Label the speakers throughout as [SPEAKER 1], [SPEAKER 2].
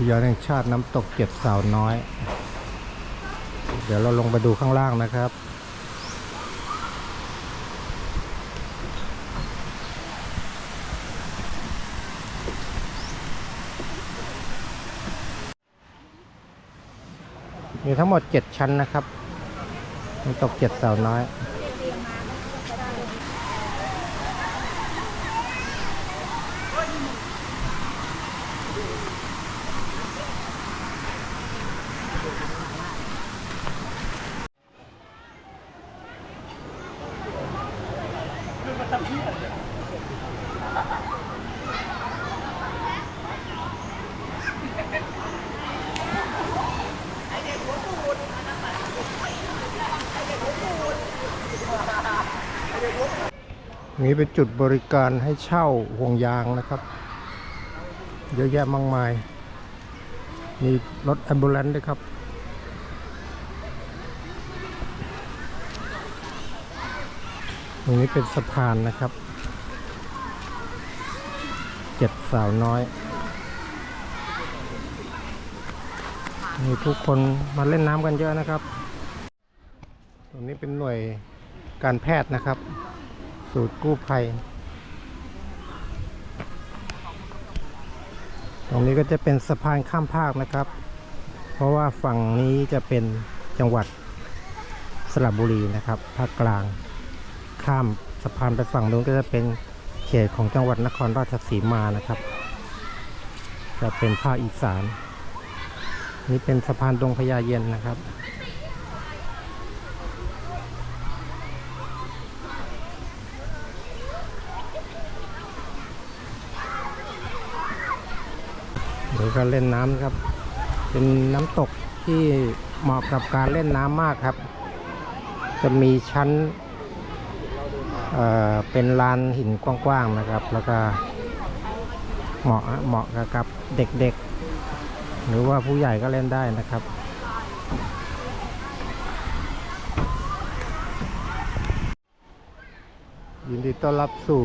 [SPEAKER 1] ทยานแห่งชาติน้ำตกเจ็ดสาวน้อย เดี๋ยวเราลงไปดูข้างล่างนะครับ มีทั้งหมดเจ็ดชั้นนะครับน้ำตกเจ็ดสาวน้อย นี้เป็นจุดบริการให้เช่าห่วงยางนะครับ เยอะแยะมากมาย มีรถแอมบูเลนด้วยครับ รงนี้เป็นสะพานนะครับ เจ็ดสาวน้อย มีผู้คนมาเล่นน้ำกันเยอะนะครับ ตรงนี้เป็นหน่วยการแพทย์นะครับ สูตรกู้ภัย ตรงนี้ก็จะเป็นสะพานข้ามภาคนะครับ เพราะว่าฝั่งนี้จะเป็นจังหวัดสระบุรีนะครับ ภาคกลาง ข้ามสะพานไปฝั่งนู้นก็จะเป็นเขตของจังหวัดนครราชสีมานะครับ จะเป็นภาคอีสาน นี่เป็นสะพานดงพญาเย็นนะครับหรือการเล่นน้ำครับ เป็นน้ำตกที่เหมาะกับการเล่นน้ำมากครับ จะมีชั้น เเป็นลานหินกว้างๆนะครับ แล้วก็เหมาะเหมาะกับเด็กๆ หรือว่าผู้ใหญ่ก็เล่นได้นะครับยินดีต้อนรับสู่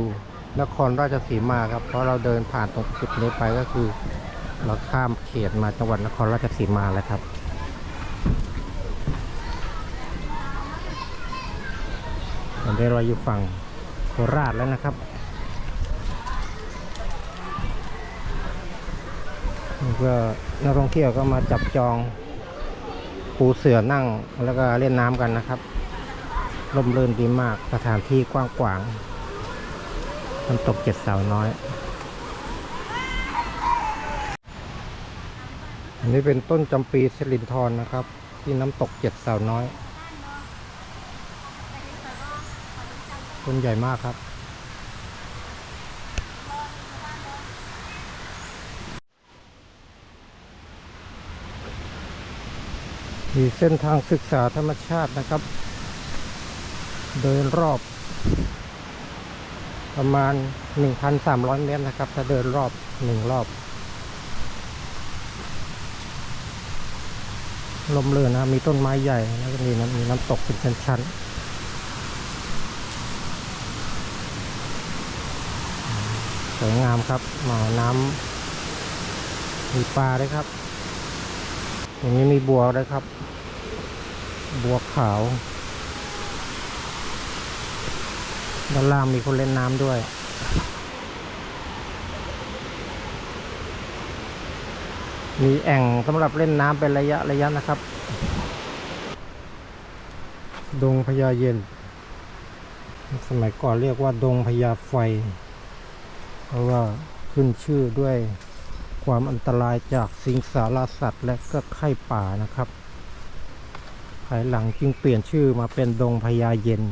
[SPEAKER 1] นครราชสีมาครับ เพราะเราเดินผ่านตรงจุดนี้ไปก็คือ เราข้ามเขตมาจังหวัดนครราชสีมาแล้วครับ ตอนนี้เราอยู่ฝั่ง โคราชแล้วนะครับก็นักท่องเที่ยวก็มาจับจองปูเสือนั่งแล้วก็เล่นน้ำกันนะครับร่มรื่นดีมากสถานที่กว้างขวางน้ำตกเจ็ดสาวน้อย อันนี้เป็นต้นจำปีสิรินทรนะครับ ที่น้ำตกเจ็ดสาวน้อย ต้นใหญ่มากครับ มีเส้นทางศึกษาธรรมชาตินะครับเดินรอบ ประมาณ 1,300 เมตรนะครับ ถ้าเดินรอบหนึ่งรอบลมเลือนนะมีต้นไม้ใหญ่แล้วก็มีน้ำมีน้ำตกเป็นชั้นๆ สวยงามครับหมอน้ำมีปลาด้วยครับตรงนี้มีบัวด้วยครับ บัวขาวด้านล่างมีคนเล่นน้ำด้วยมีแอ่งสำหรับเล่นน้ำเป็นระยะระยะนะครับ ดงพญาเย็น สมัยก่อนเรียกว่าดงพญาไฟ ราะว่าขึ้นชื่อด้วยความอันตรายจากสิงสารสัตว์ และก็ไข้ป่านะครับ ภายหลังจึงเปลี่ยนชื่อมาเป็นดงพญาเย็น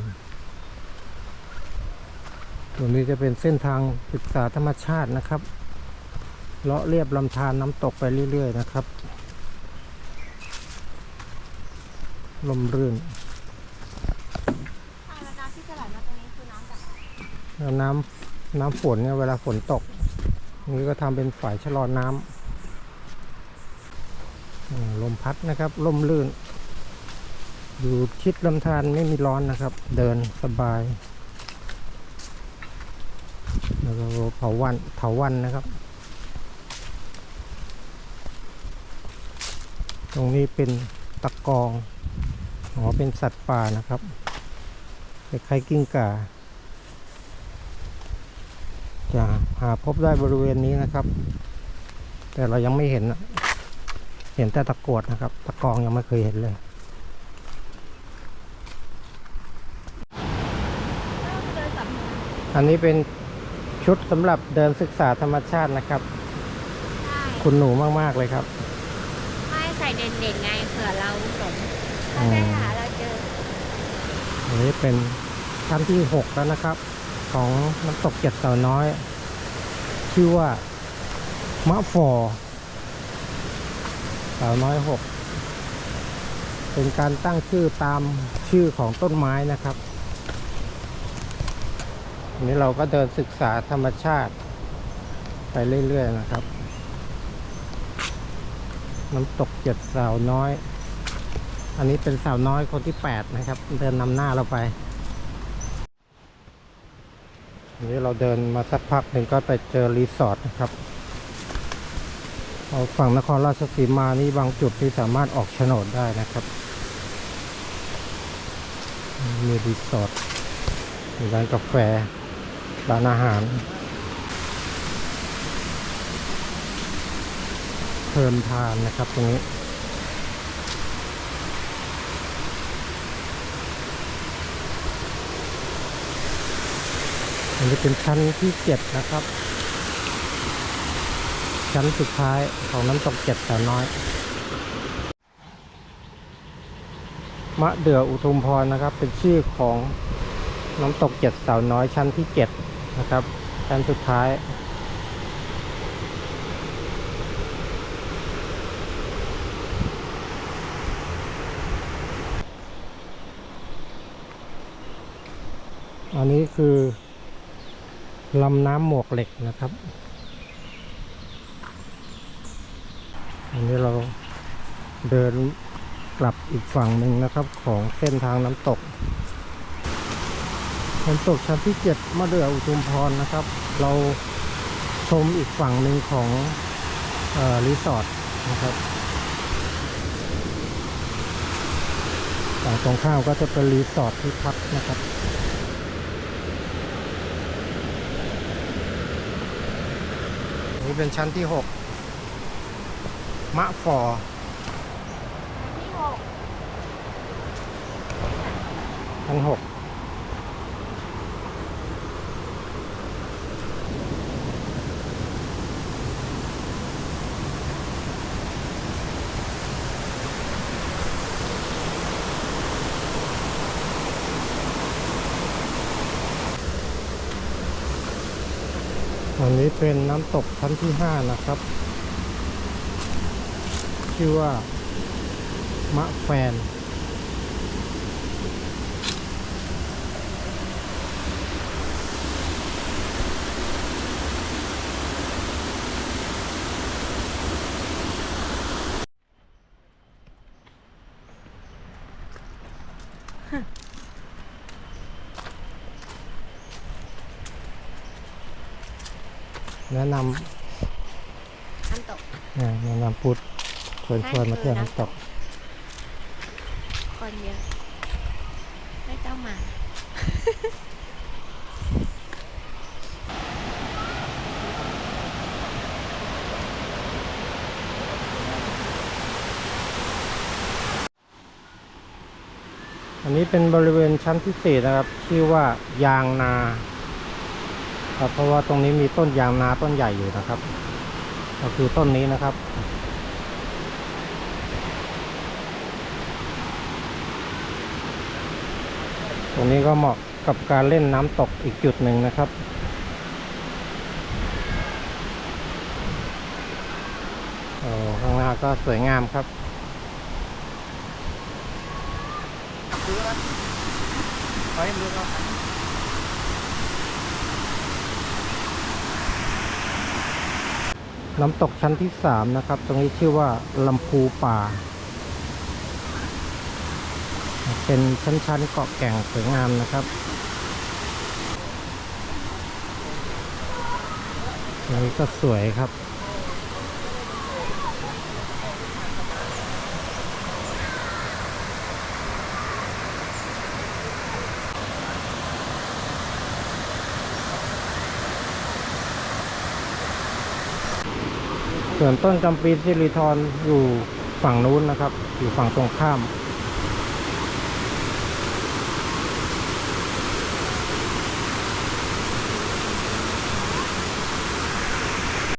[SPEAKER 1] ตรงนี้จะเป็นเส้นทางศึกษาธรรมชาตินะครับเลาะเรียบลำธารน้ำตกไปเรื่อย ๆ นะครับ ลมรื่น
[SPEAKER 2] ทางระน้ำที่จะไหลมาตรงนี้คือน้ำจาก
[SPEAKER 1] แล้วน้ำ น้ำฝนเนี่ยเวลาฝนตก นี่ก็ทำเป็นฝายชะลอน้ำลมพัดนะครับลมลื่น อยู่ชิดลำธารไม่มีร้อนนะครับ เดินสบายแล้วก็เผาวันเผาวันนะครับ ตรงนี้เป็นตะกองอ๋อเป็นสัตว์ป่านะครับคล้ายกิ้งก่า จะหาพบได้บริเวณนี้นะครับ แต่เรายังไม่เห็นนะเห็นแต่ตะกรวดนะครับ ตะกองยังไม่เคยเห็นเลย
[SPEAKER 2] เดินสับ
[SPEAKER 1] อันนี้เป็นชุดสำหรับเดินศึกษาธรรมชาตินะครับ
[SPEAKER 2] ใช่
[SPEAKER 1] คุณหนูมากๆเลยครับ
[SPEAKER 2] ไม่ใส่เด่นๆไงเผื่อเราหลง
[SPEAKER 1] อื
[SPEAKER 2] ถ้ามได้หาเราเจอ
[SPEAKER 1] อันนี้เป็นชั้นที่หกแล้วนะครับ ของน้ำตกเจ็ดเต่าน้อย ชื่อว่ามะฟอเต่าน้อยหกเป็นการตั้งชื่อตามชื่อของต้นไม้นะครับนี้เราก็เดินศึกษาธรรมชาติ ไปเรื่อย ๆ นะครับ น้ำตกเจ็ดสาวน้อย อันนี้เป็นสาวน้อยคนที่แปดนะครับ เดินนำหน้าเราไป นี้เราเดินมาสักพักหนึ่งก็ไปเจอรีสอร์ทนะครับเอาฝั่งนครราชสีมานี่บางจุดที่สามารถออกโฉนดได้นะครับ มีรีสอร์ทมีร้านกาแฟ ร้านอาหาร เพลินทานนะครับตรงนี้ อันนี้เป็นชั้นที่เจ็ดนะครับ ชั้นสุดท้ายของน้ำตกเจ็ดสาวน้อย มะเดื่ออุทุมพรนะครับ เป็นชื่อของน้ำตกเจ็ดสาวน้อยชั้นที่เจ็ดนะครับ ชั้นสุดท้ายอันนี้คือ ลำน้ำหมวกเหล็กนะครับ อันนี้เราเดินกลับอีกฝั่งหนึ่งนะครับของเส้นทางน้ำตกน้ำตกชั้นที่เจ็ดมะเดื่ออุทุมพรนะครับ เราชมอีกฝั่งหนึ่งของออรีสอร์ทนะครับฝั่งตรงข้ามก็จะเป็นรีสอร์ทที่พักนะครับ นี่เป็นชั้นที่หกมะฟอ
[SPEAKER 2] ที่หก
[SPEAKER 1] ชั้นหก อันนี้เป็นน้ำตกชั้นที่ห้านะครับ ชื่อว่ามะแฟน แนะน
[SPEAKER 2] น้ำตกำ
[SPEAKER 1] เนี่ยแนะนำพุทธชวนชวนมาเที่ยวน้ำตก
[SPEAKER 2] คนเยอะ ไม่ต้องมา
[SPEAKER 1] อันนี้เป็นบริเวณชั้นที่สี่นะครับ ชื่อว่ายางนา ครับ เพราะว่าตรงนี้มีต้นยางนาต้นใหญ่อยู่นะครับ ก็คือต้นนี้นะครับตรงนี้ก็เหมาะกับการเล่นน้ำตกอีกจุดหนึ่งนะครับ โอ้ข้างหน้าก็สวยงามครับ น้ำตกชั้นที่สามนะครับ ตรงนี้ชื่อว่าลำพูป่า เป็นชั้นๆเกาะแก่งสวยงามนะครับตรงนี้ก็สวยครับ ส่วนต้นจำปีสิริธรอยู่ฝั่งนู้นนะครับ อยู่ฝั่งตรงข้าม